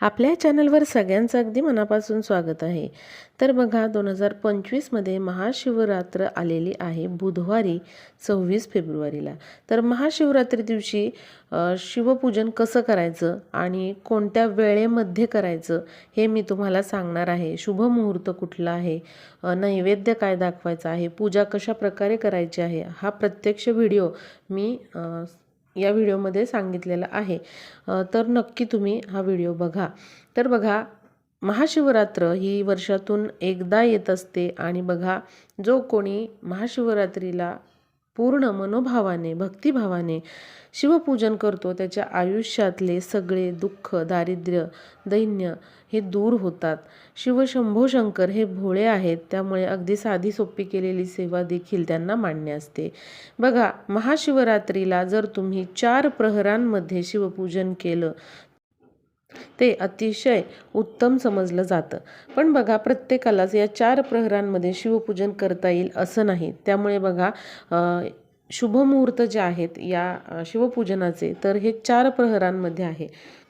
आपल्या चॅनलवर सगळ्यांचं अगदी मनापासून स्वागत आहे. तर बघा दोन हजार पंचवीसमध्ये महाशिवरात्र आलेली आहे बुधवारी सव्वीस फेब्रुवारीला. तर महाशिवरात्री दिवशी शिवपूजन कसं करायचं आणि कोणत्या वेळेमध्ये करायचं हे मी तुम्हाला सांगणार आहे. शुभ मुहूर्त कुठला आहे? नैवेद्य काय दाखवायचं आहे? पूजा कशा प्रकारे करायची आहे? हा प्रत्यक्ष व्हिडिओ मी या व्हिडिओमध्ये सांगितलेलं आहे. तर नक्की तुम्ही हा व्हिडिओ बघा. तर बघा महाशिवरात्र ही वर्षातून एकदा येत असते आणि बघा जो कोणी महाशिवरात्रीला पूर्ण मनोभावाने भक्तिभावाने शिवपूजन करतो त्याच्या आयुष्यातले सगळे दुःख दारिद्र्य दैन्य हे दूर होतात. शिवशंभो शंकर हे भोळे आहेत त्यामुळे अगदी साधी सोपी केलेली सेवा देखील त्यांना मान्य असते. बघा महाशिवरात्रीला जर तुम्ही चार प्रहरांमध्ये शिवपूजन केलं ते अतिशय उत्तम समजलं जातं. पण बघा प्रत्येकालाच या चार प्रहरांमध्ये शिवपूजन करता येईल असं नाही. त्यामुळे बघा शुभमुहूर्त जे आहेत या शिवपूजनाचे तर हे चार प्रहरांमध्ये आहे.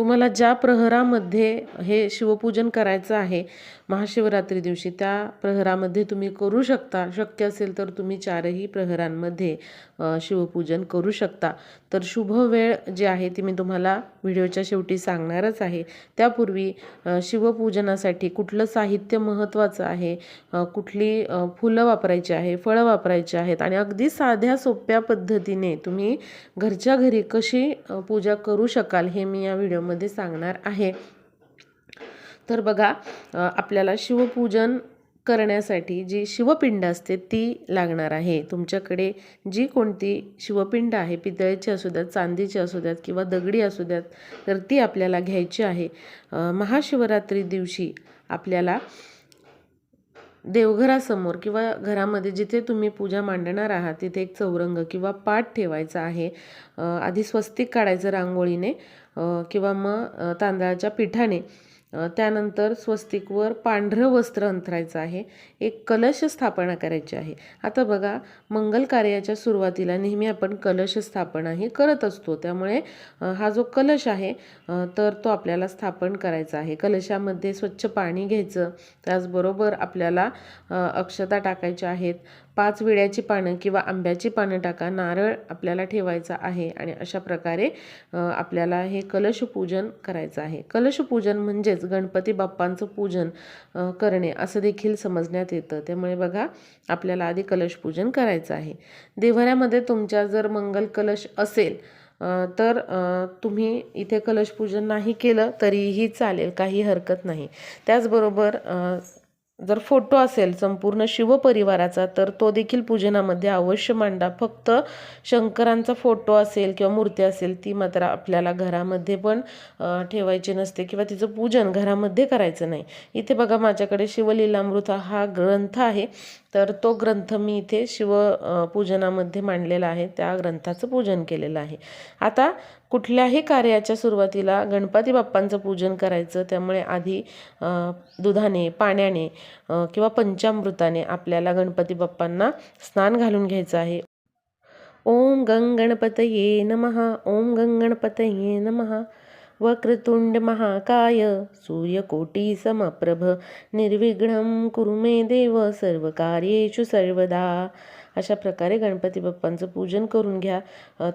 तुम्हाला ज्या प्रहरामध्ये हे शिवपूजन करायचं आहे महाशिवरात्री दिवशी त्या प्रहरामध्ये तुम्ही करू शकता. शक्य असेल तर तुम्ही चारही प्रहरांमध्ये शिवपूजन करू शकता. तर शुभ वेळ जी आहे ती मी तुम्हाला व्हिडिओच्या शेवटी सांगणारच आहे. त्यापूर्वी शिवपूजनासाठी कुठलं साहित्य महत्त्वाचं आहे? कुठली फुलं वापरायची आहे फळं वापरायची आहेत? आणि अगदी साध्या सोप्या पद्धतीने तुम्ही घरच्या घरी कशी पूजा करू शकाल हे मी या व्हिडिओमध्ये सांगणार आहे. तर बघा आपल्याला शिवपूजन करण्यासाठी जी शिवपिंड असते ती लागणार आहे. तुमच्याकडे जी कोणती शिवपिंड आहे पितळेची असू द्यात चांदीची असू द्यात किंवा दगडी असू द्यात तर ती आपल्याला घ्यायची आहे. महाशिवरात्री दिवशी आपल्याला देवघरासमोर किंवा घरामध्ये जिथे तुम्ही पूजा मांडणार आहात तिथे एक चौरंग किंवा पाठ ठेवायचा आहे. आधी स्वस्तिक काढायचं रांगोळीने. किंवा मग तांदळाच्या पिठाने त्यानंतर स्वस्तिकवर पांढरं वस्त्र अंथरायचं आहे. एक कलश स्थापना करायची आहे. आता बघा मंगल कार्याच्या सुरुवातीला नेहमी आपण कलश स्थापना हे करत असतो. त्यामुळे हा जो कलश आहे तर तो आपल्याला स्थापन करायचा आहे. कलशामध्ये स्वच्छ पाणी घ्यायचं. त्याचबरोबर आपल्याला अक्षता टाकायच्या आहेत. पाच विड्याची पानं किंवा आंब्याची पानं टाका नारळ आपल्याला ठेवायचा आहे आणि अशा प्रकारे आपल्याला हे कलशपूजन करायचं आहे. कलशपूजन म्हणजेच गणपती बाप्पांचं पूजन करणे असं देखील समजण्यात येतं. त्यामुळे बघा आपल्याला आधी कलशपूजन करायचं आहे. देव्हाऱ्यामध्ये तुमच्या जर मंगल कलश असेल तर तुम्ही इथे कलशपूजन नाही केलं तरीही चालेल काही हरकत नाही. त्याचबरोबर जर फोटो असेल संपूर्ण शिवपरिवाराचा तर तो देखील पूजनामध्ये अवश्य मांडा. फक्त शंकरांचा फोटो असेल किंवा मूर्ती असेल ती मात्र आपल्याला घरामध्ये पण ठेवायची नसते किंवा तिचं पूजन घरामध्ये करायचं नाही. इथे बघा माझ्याकडे शिवलीलामृत हा ग्रंथ आहे. तर तो ग्रंथ मी इथे शिव पूजनामध्ये मांडलेला आहे. त्या ग्रंथाचं पूजन केलेलं आहे. आता कुठल्याही कार्याच्या सुरुवातीला गणपती बाप्पांचं पूजन करायचं त्यामुळे आधी दुधाने पाण्याने किंवा पंचामृताने आपल्याला गणपती बाप्पांना स्नान घालून घ्यायचं आहे. ओम गंगणपतये नमः ओम गंगणपतये नमः. वक्रतुंड महाकाय सूर्यकोटी समप्रभ निर्विघ्न कुरु मे देव सर्वकार्येषु सर्वदा. अशा प्रकारे गणपती बाप्पांचं पूजन करून घ्या.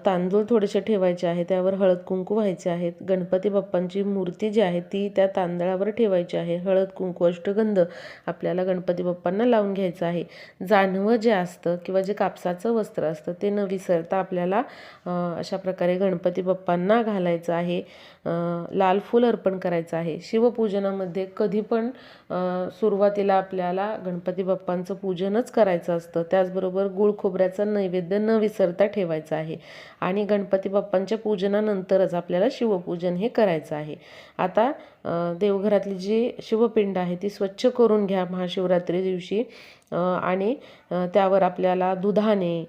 तांदूळ थोडेसे ठेवायचे आहे त्यावर हळद कुंकू व्हायचे आहेत. गणपती बाप्पांची मूर्ती जी आहे ती त्या तांदळावर ठेवायची आहे. हळद कुंकू अष्टगंध आपल्याला गणपती बाप्पांना लावून घ्यायचं आहे. जानवं जे असतं किंवा जे कापसाचं वस्त्र असतं ते न विसरता आपल्याला अशा प्रकारे गणपती बाप्पांना घालायचं आहे. लाल फूल अर्पण करायचं आहे. शिवपूजनामध्ये कधी पण सुरुवातीला आपल्याला गणपती बाप्पांचं पूजनच करायचं असतं. त्याचबरोबर गुळ खोबऱ्याचा नैवेद्य न विसरता ठेवायचं आहे. आणि गणपती बाप्पांच्या पूजनानंतरच आपल्याला शिवपूजन हे करायचं आहे. आता देवघरातली जी शिवपिंड आहे ती स्वच्छ करून घ्या महाशिवरात्री दिवशी. आणि त्यावर आपल्याला दुधाने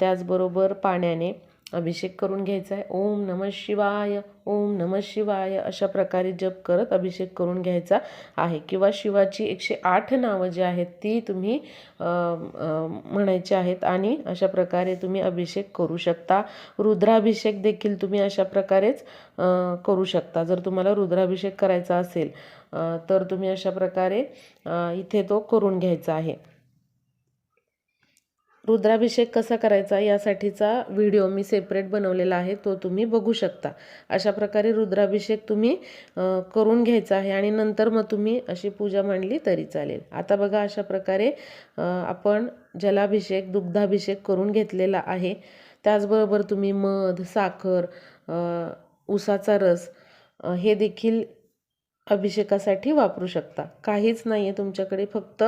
त्याचबरोबर पाण्याने अभिषेक करून घ्यायचा आहे ओम नम शिवाय ओम नम शिवाय अशा प्रकारे जप करत अभिषेक करून घ्यायचा आहे. किंवा शिवाची एकशे आठ नावं जी आहेत ती तुम्ही म्हणायची आहेत आणि अशा प्रकारे तुम्ही अभिषेक करू शकता. रुद्राभिषेक देखील तुम्ही अशा प्रकारेच करू शकता. जर तुम्हाला रुद्राभिषेक करायचा असेल तर तुम्ही अशा प्रकारे इथे तो करून घ्यायचा आहे. रुद्राभिषेक कसा करायचा यासाठीचा व्हिडिओ मी सेपरेट बनवलेला आहे तो तुम्ही बघू शकता. अशा प्रकारे रुद्राभिषेक तुम्ही करून घ्यायचा आहे आणि नंतर मग तुम्ही अशी पूजा मांडली तरी चालेल. आता बघा अशा प्रकारे आपण जलाभिषेक दुग्धाभिषेक करून घेतलेला आहे. त्याचबरोबर तुम्ही मध साखर ऊसाचा उसाचा रस हे देखील अभिषेकासाठी वापरू शकता. काहीच नाही आहे तुमच्याकडे फक्त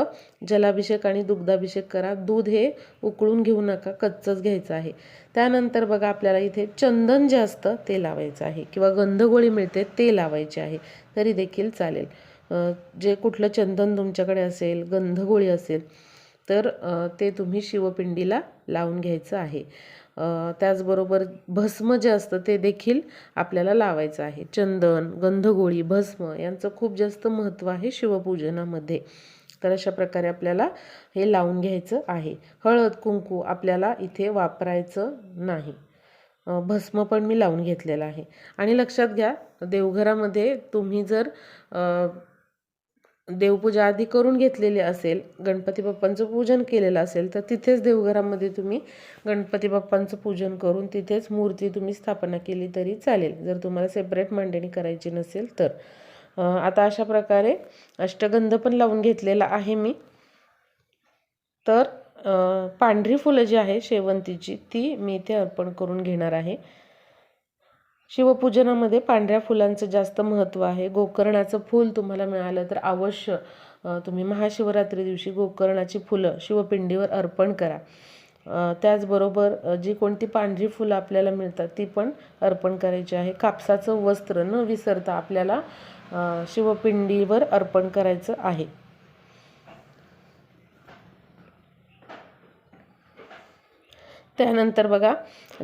जलाभिषेक आणि दुग्धाभिषेक करा. दूध हे उकळून घेऊ नका कच्चंच घ्यायचं आहे. त्यानंतर बघा आपल्याला इथे चंदन जे असतं ते लावायचं आहे. किंवा गंधगोळी मिळते ते लावायचे आहे. तरी देखील चालेल. जे कुठलं चंदन तुमच्याकडे असेल गंधगोळी असेल तर ते तुम्ही शिवपिंडीला लावून घ्यायचं आहे. त्याचबरोबर भस्म जे असतं ते देखील आपल्याला लावायचं आहे. चंदन गंधगोळी भस्म यांचं खूप जास्त महत्त्व आहे शिवपूजनामध्ये. तर अशा प्रकारे आपल्याला हे लावून घ्यायचं आहे. हळद कुंकू आपल्याला इथे वापरायचं नाही. भस्म पण मी लावून घेतलेलं आहे. आणि लक्षात घ्या देवघरामध्ये तुम्ही जर देवपूजा आधी करून घेतलेली असेल गणपती बाप्पांचं पूजन केलेलं असेल तर तिथेच देवघरामध्ये तुम्ही गणपती बाप्पांचं पूजन करून तिथेच मूर्ती तुम्ही स्थापना केली तरी चालेल. जर तुम्हाला सेपरेट मांडणी करायची नसेल तर. आता अशा प्रकारे अष्टगंध पण लावून घेतलेला आहे मी. तर पांढरी फुलं जी आहे शेवंतीची ती मी इथे अर्पण करून घेणार आहे. शिवपूजनामध्ये पांढऱ्या फुलांचं जास्त महत्त्व आहे. गोकर्णाचं फूल तुम्हाला मिळालं तर अवश्य तुम्ही महाशिवरात्री दिवशी गोकर्णाची फुलं शिवपिंडीवर अर्पण करा. त्याचबरोबर जी कोणती पांढरी फुलं आपल्याला मिळतात ती पण अर्पण करायची आहे. कापसाचं वस्त्र न विसरता आपल्याला शिवपिंडीवर अर्पण करायचं आहे. त्यानंतर बघा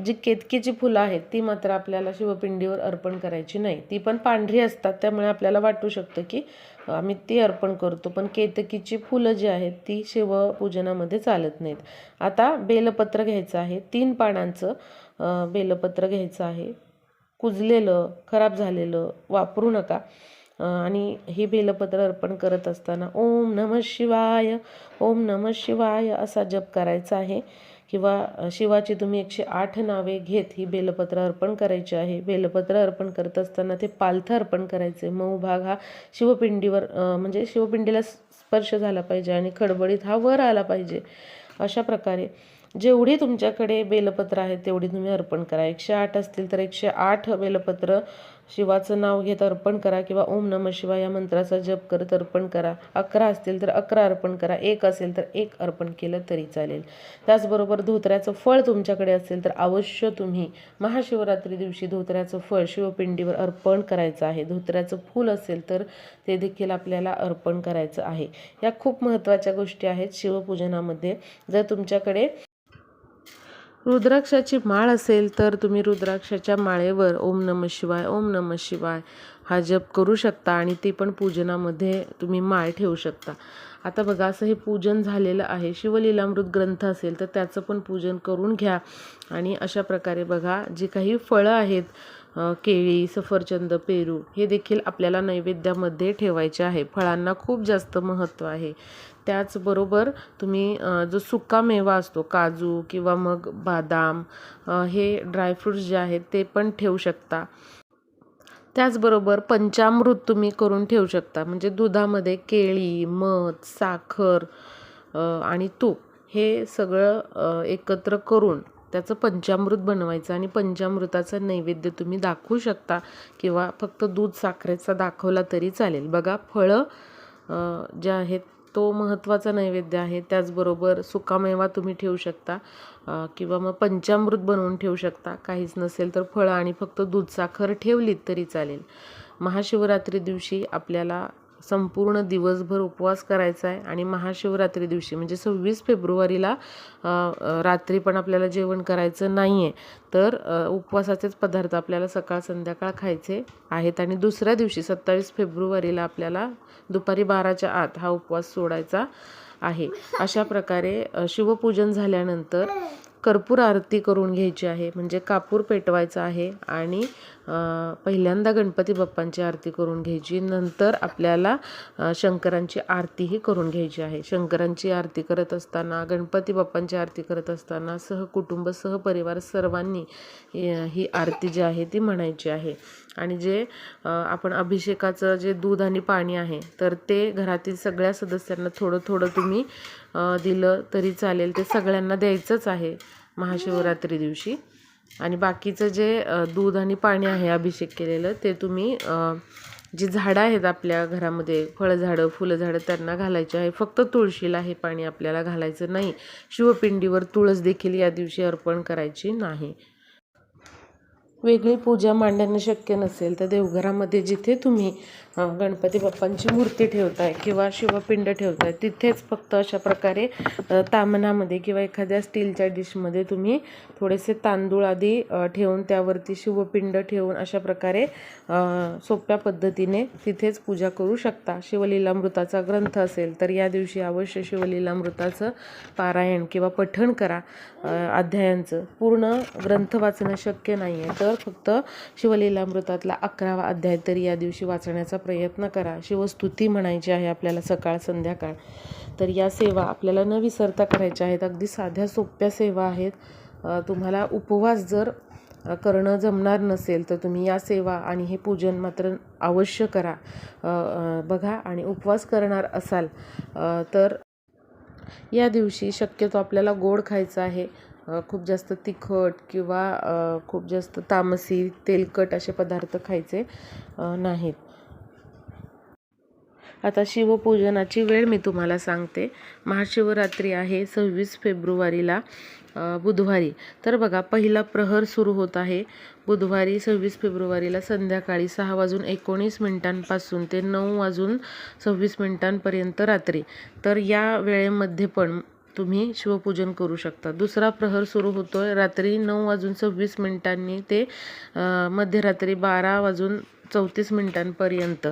जी केतकीची फुलं आहेत ती मात्र आपल्याला शिवपिंडीवर अर्पण करायची नाही. ती पण पांढरी असतात त्यामुळे आपल्याला वाटू शकतं की आम्ही ती अर्पण करतो. पण केतकीची फुलं जी आहेत ती शिवपूजनामध्ये चालत नाहीत. आता बेलपत्र घ्यायचं आहे तीन पानांचं बेलपत्र घ्यायचं आहे. कुजलेलं खराब झालेलं वापरू नका. आणि हे बेलपत्र अर्पण करत असताना ओम नम शिवाय ओम नम शिवाय असा जप करायचा आहे. किंवा शिवाची तुम्ही एकशे आठ नावे घेत ही बेलपत्र अर्पण करायची आहे. बेलपत्र अर्पण करत असताना ते पालथं अर्पण करायचे. मऊ भाग हा शिवपिंडीवर म्हणजे शिवपिंडीला स्पर्श झाला पाहिजे आणि खडबडीत हा वर आला पाहिजे. अशा प्रकारे जेवढी तुमच्याकडे बेलपत्र आहेत तेवढी तुम्ही अर्पण करा. एकशे आठ असतील तर एकशे आठ बेलपत्र शिवाचं नाव घेत अर्पण करा किंवा ओम नम शिवा या मंत्राचा जप करत अर्पण करा. अकरा असतील तर अकरा अर्पण करा. एक असेल तर एक अर्पण केलं तरी चालेल. त्याचबरोबर धोत्र्याचं फळ तुमच्याकडे असेल तर अवश्य तुम्ही महाशिवरात्री दिवशी धोत्र्याचं फळ शिवपिंडीवर अर्पण करायचं आहे. धोत्र्याचं फूल असेल तर ते देखील आपल्याला अर्पण करायचं आहे. या खूप महत्त्वाच्या गोष्टी आहेत शिवपूजनामध्ये. जर तुमच्याकडे रुद्राक्षाची माळ असेल तर तुम्ही रुद्राक्षाच्या माळेवर ओम नम शिवाय ओम नम शिवाय हा जप करू शकता आणि ती पण पूजनामध्ये तुम्ही माळ ठेवू शकता. आता बघा असं हे पूजन झालेलं आहे. शिवलीलामृत ग्रंथ असेल तर त्याचं पण पूजन करून घ्या. आणि अशा प्रकारे बघा जी काही फळं आहेत केळी सफरचंद पेरू हे देखील आपल्याला नैवेद्यामध्ये ठेवायचे आहे. फळांना खूप जास्त महत्त्व आहे. त्याचबरोबर तुम्ही जो सुका मेवा असतो काजू किंवा मग बदाम हे ड्रायफ्रूट्स जे आहेत ते पण ठेवू शकता. त्याचबरोबर पंचामृत तुम्ही करून ठेवू शकता. म्हणजे दुधामध्ये केळी मध साखर आणि तूप हे सगळं एकत्र करून त्याचं पंचामृत बनवायचं आणि पंचामृताचं नैवेद्य तुम्ही दाखवू शकता किंवा फक्त दूध साखरेचा दाखवला तरी चालेल. बघा फळं जे आहेत तो महत्त्वाचा नैवेद्य आहे. त्याचबरोबर सुकामेवा तुम्ही ठेवू शकता किंवा मग पंचामृत बनवून ठेवू शकता. काहीच नसेल तर फळं आणि फक्त दूध साखर ठेवलीत तरी चालेल. महाशिवरात्री दिवशी आपल्याला संपूर्ण दिवसभर उपवास करायचा आहे आणि महाशिवरात्री दिवशी म्हणजे सव्वीस फेब्रुवारीला रात्री पण आपल्याला जेवण करायचं नाही आहे तर उपवासाचेच पदार्थ आपल्याला सकाळ संध्याकाळ खायचे आहेत आणि दुसऱ्या दिवशी सत्तावीस फेब्रुवारीला आपल्याला दुपारी बाराच्या आत हा उपवास सोडायचा आहे. अशा प्रकारे शिवपूजन झाल्यानंतर कर्पूर आरती करून घ्यायची आहे. म्हणजे कापूर पेटवायचा आहे आणि पहिल्यांदा गणपती बाप्पांची आरती करून घ्यायची. नंतर आपल्याला शंकरांची आरतीही करून घ्यायची आहे. शंकरांची आरती करत असताना गणपती बाप्पांची आरती करत असताना सहकुटुंब सहपरिवार सर्वांनी ही आरती जी आहे ती म्हणायची आहे. आणि जे आपण अभिषेकाचं जे दूध आणि पाणी आहे तर ते घरातील सगळ्या सदस्यांना थोडं थोडं तुम्ही दिलं तरी चालेल. ते सगळ्यांना द्यायचंच आहे महाशिवरात्री दिवशी. आणि बाकीचं जे दूध आणि पाणी आहे अभिषेक केलेलं ते तुम्ही जी झाडं आहेत आपल्या घरामध्ये फळझाडं फुलझाडं त्यांना घालायचे आहे. फक्त तुळशीला हे पाणी आपल्याला घालायचं नाही. शिवपिंडीवर तुळस देखील या दिवशी अर्पण करायची नाही. वेगळी पूजा मांडणं शक्य नसेल तर देवघरामध्ये जिथे तुम्ही गणपती बाप्पांची मूर्ती ठेवत आहे किंवा शिवपिंड ठेवत आहे तिथेच फक्त अशा प्रकारे तामनामध्ये तामणामध्ये किंवा एखाद्या स्टीलच्या डिशमध्ये तुम्ही थोडेसे तांदूळ आधी ठेवून त्यावरती शिवपिंड ठेवून अशा प्रकारे सोप्या पद्धतीने तिथेच पूजा करू शकता. शिवलीलामृताचा ग्रंथ असेल तर या दिवशी अवश्य शिवलीलामृताचं पारायण किंवा पठण करा अध्यायांचं. पूर्ण ग्रंथ वाचणं शक्य नाही आहे तर फक्त शिवलीलामृतातला अकरावा अध्याय तरी या दिवशी वाचण्याचा प्रयत्न करा. शिवस्तुती म्हणायची आहे आपल्याला सकाळ संध्याकाळ. तर या सेवा आपल्याला न विसरता करायच्या आहेत. अगदी साध्या सोप्या सेवा आहेत. तुम्हाला उपवास जर करणं जमणार नसेल तर तुम्ही या सेवा आणि हे पूजन मात्र अवश्य करा. बघा आणि उपवास करणार असाल तर या दिवशी शक्यतो आपल्याला गोड खायचं आहे. खूप जास्त तिखट किंवा खूप जास्त तामसी तेलकट असे पदार्थ खायचे नाहीत. आता शिवपूजनाची वेळ मी तुम्हाला सांगते. महाशिवरात्री आहे सव्वीस फेब्रुवारीला बुधवारी. तर बघा पहिला प्रहर सुरू होत आहे. बुधवारी सव्वीस फेब्रुवारीला संध्याकाळी सहा वाजून एकोणीस मिनिटांपासून ते नऊ वाजून सव्वीस मिनिटांपर्यंत रात्री. तर या वेळेमध्ये पण तुम्ही शिवपूजन करू शकता. दुसरा प्रहर सुरू होतो आहे रात्री नऊ वाजून सव्वीस मिनिटांनी ते मध्यरात्री बारा वाजून चौतीस मिनिटांपर्यंत.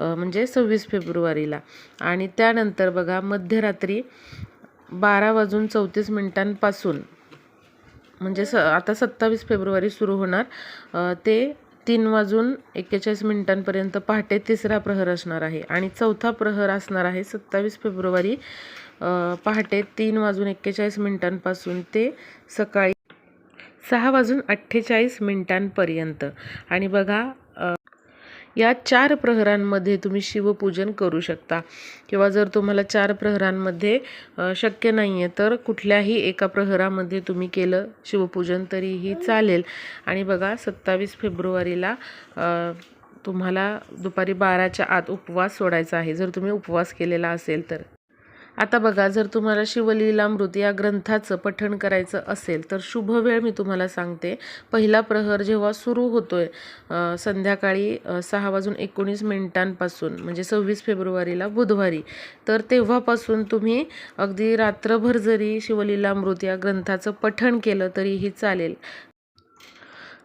म्हणजे सव्वीस फेब्रुवारीला. आणि त्यानंतर बघा मध्यरात्री बारा वाजून चौतीस मिनिटांपासून म्हणजे स आता सत्तावीस फेब्रुवारी सुरू होणार ते तीन वाजून एक्केचाळीस मिनिटांपर्यंत पहाटे तिसरा प्रहर असणार आहे. आणि चौथा प्रहर असणार आहे सत्तावीस फेब्रुवारी पहाटे तीन वाजून एक्केचाळीस मिनिटांपासून ते सकाळी सहा वाजून अठ्ठेचाळीस मिनिटांपर्यंत. आणि बघा या चार प्रहरांमध्ये तुम्ही शिवपूजन करू शकता. किंवा जर तुम्हाला चार प्रहरांमध्ये शक्य नाही आहे तर कुठल्याही एका प्रहरामध्ये तुम्ही केलं शिवपूजन तरीही चालेल. आणि बघा सत्तावीस फेब्रुवारीला तुम्हाला दुपारी बाराच्या आत उपवास सोडायचा आहे. जर तुम्ही उपवास केलेला असेल तर. आता बघा जर तुम्हाला शिवलीलामृत या ग्रंथाचं पठण करायचं असेल तर शुभ वेळ मी तुम्हाला सांगते. पहिला प्रहर जेव्हा सुरू होतोय आहे संध्याकाळी सहा वाजून एकोणीस मिनिटांपासून म्हणजे सव्वीस फेब्रुवारीला बुधवारी तर तेव्हापासून तुम्ही अगदी रात्रभर जरी शिवलीलामृत या ग्रंथाचं पठण केलं तरीही चालेल.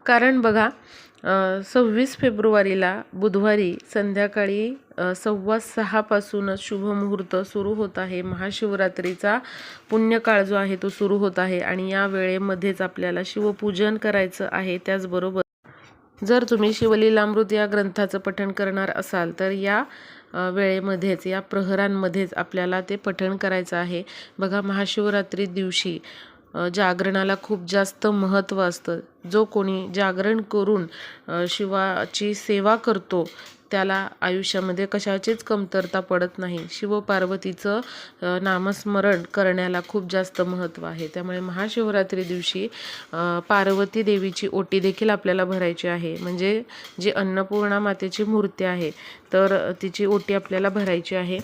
कारण बघा सव्वीस फेब्रुवारीला बुधवारी संध्याकाळी सव्वा सहापासूनच शुभमुहूर्त सुरू होत आहे. महाशिवरात्रीचा पुण्यकाळ जो आहे तो सुरू होत आहे आणि या वेळेमध्येच आपल्याला शिवपूजन करायचं आहे त्याचबरोबर जर तुम्ही शिवलीलामृत या ग्रंथाचं पठण करणार असाल तर या वेळेमध्येच या प्रहरांमध्येच आपल्याला ते पठण करायचं आहे. बघा महाशिवरात्री दिवशी जागरणाला खूप जास्त महत्त्व असतं. जो कोणी जागरण करून शिवाची सेवा करतो त्याला आयुष्यामध्ये कशाचीच कमतरता पडत नाही. शिवपार्वतीचं नामस्मरण करण्याला खूप जास्त महत्त्व आहे. त्यामुळे महाशिवरात्री दिवशी पार्वती देवीची ओटी देखील आपल्याला भरायची आहे. म्हणजे जी अन्नपूर्णा मातेची मूर्ती आहे तर तिची ओटी आपल्याला भरायची आहे.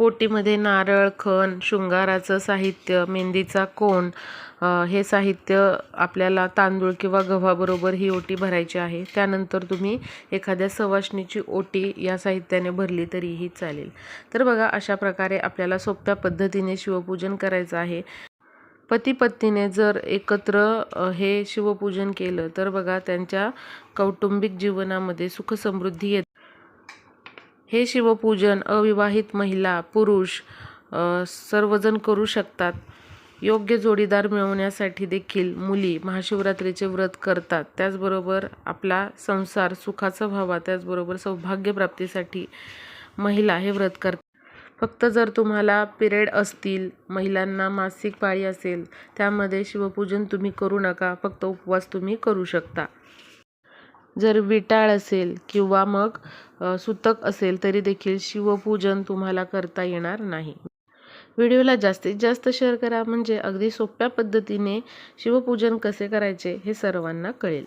ओटीमध्ये नारळ खण शृंगाराचं साहित्य मेहंदीचा कोण हे साहित्य आपल्याला तांदूळ किंवा गव्हाबरोबर ही ओटी भरायची आहे. त्यानंतर तुम्ही एखाद्या सवाशणीची ओटी या साहित्याने भरली तरीही चालेल. तर बघा अशा प्रकारे आपल्याला सोप्या पद्धतीने शिवपूजन करायचं आहे. पती पत्नीने जर एकत्र हे शिवपूजन केलं तर बघा त्यांच्या कौटुंबिक जीवनामध्ये सुख समृद्धी येते. हे शिवपूजन अविवाहित महिला पुरुष सर्वजण करू शकतात. योग्य जोडीदार मिळवण्यासाठी देखील मुली महाशिवरात्रीचे व्रत करतात. त्याचबरोबर आपला संसार सुखाचा व्हावा. त्याचबरोबर सौभाग्यप्राप्तीसाठी महिला हे व्रत करतात. फक्त जर तुम्हाला पिरियड असतील महिलांना मासिक पाळी असेल त्यामध्ये शिवपूजन तुम्ही करू नका. फक्त उपवास तुम्ही करू शकता. जर विटाळ असेल किंवा मग सुतक असेल तरी देखील शिवपूजन तुम्हाला करता येणार नाही. व्हिडिओला जास्तीत जास्त शेअर करा. म्हणजे अगदी सोप्या पद्धतीने शिवपूजन कसे करायचे हे सर्वांना कळेल.